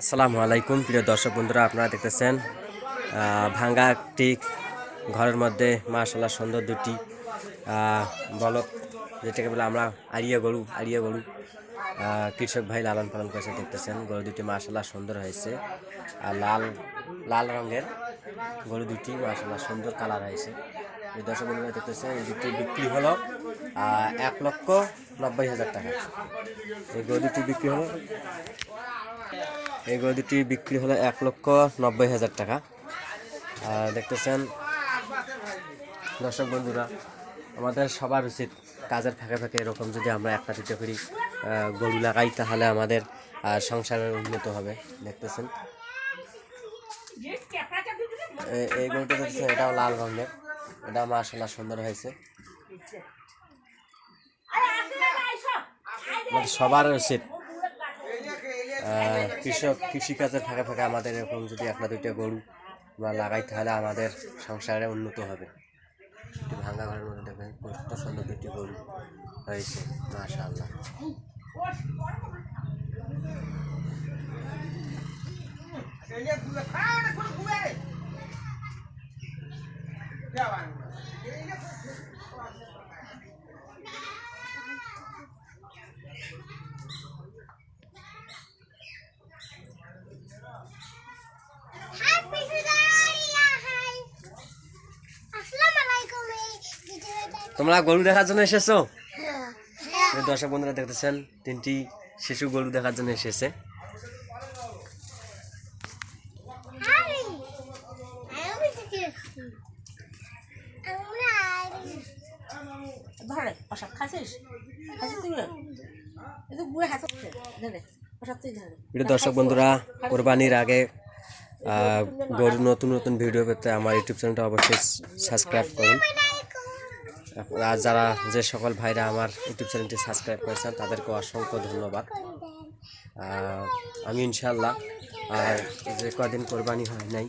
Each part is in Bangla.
আসসালামু আলাইকুম, প্রিয় দর্শক বন্ধুরা, আপনারা দেখতেছেন ভাঙ্গা একটি ঘরের মধ্যে মাশাল্লাহ সুন্দর দুটি বলক, যেটাকে বলে আমরা আড়িয়া গরু আড়িয়া গরু কৃষক ভাই লালন পালন করেছে দেখতেছেন, গরু দুটি মাশাল্লাহ সুন্দর হয়েছে, আর লাল লাল রঙের গরু দুটি মাশাল্লাহ সুন্দর কালার হয়েছে। এই দর্শক বন্ধুরা, দেখতেছেন, এই দুটি বিক্রি হলো এক লক্ষ নব্বই হাজার টাকা। এই গরু দুটি বিক্রি হলো এই গরু দুটি বিক্রি হলো এক লক্ষ নব্বই হাজার টাকা। আর দেখতেছেন, দর্শক বন্ধুরা, আমাদের সবার উচিত কাজের ফাঁকে ফাঁকে এরকম যদি আমরা একটা দুটো করি গরু লাগাই, তাহলে আমাদের সংসারের উন্নত হবে। দেখতেছেন? এই গরুটা দেখতেছেন এটাও লাল রঙের। এটা মাসাল্লাহ সুন্দর হয়েছে। আমাদের সবার উচিত কৃষক, কৃষিকাজের ফাঁকে ফাঁকে আমাদের এরকম যদি একটা দুইটা গরু বা লাগাই, তাহলে আমাদের সংসারে উন্নত হবে। ভাঙ্গা ঘরের মধ্যে দেখবেন কত সুন্দর দুটি গরু হয়েছে মাশা আল্লাহ হাই পিসুদাইয়া হাই আসসালামু আলাইকুম এই ভিডিওটা তোমরা গরু দেখার জন্য এসেছ? হ্যাঁ। দর্শক বন্ধুরা দেখতেছেন তিনটি শিশু গরু দেখার জন্য এসেছে। হাই আমি থেকে আমরা ধরে প্রসাদ খাচ্ছিস খাচ্ছিস তুই? তো বুড়ে হাসা ধরে প্রসাদ তুই ধরে প্রিয় দর্শক বন্ধুরা কোরবানির আগে আহ, গরু নতুন নতুন ভিডিও পেতে আমার ইউটিউব চ্যানেলটা অবশ্যই সাবস্ক্রাইব করুন। আর যারা যে সকল ভাইরা আমার ইউটিউব চ্যানেলটি সাবস্ক্রাইব করেছেন, তাদেরকে অসংখ্য ধন্যবাদ। আমি ইনশাল্লাহ আর যে কদিন কোরবানি হয় নাই,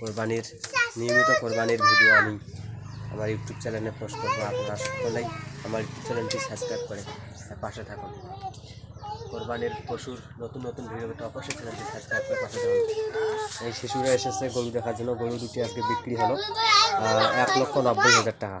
কোরবানির, নিয়মিত কোরবানির ভিডিও আমি আমার ইউটিউব চ্যানেলে পোস্ট করব। আপনারা সকলেই আমার ইউটিউব চ্যানেলটি সাবস্ক্রাইব করে পাশে থাকুন। কোরবানির পশুর নতুন নতুন ভিডিও অবশ্যই চ্যানেলটি সাবস্ক্রাইব করে পাশে থাকুন। এই শিশুরা এসেছে গরু দেখার জন্য। গরু দুটি আজকে বিক্রি হলো এক লক্ষ নব্বই হাজার টাকা।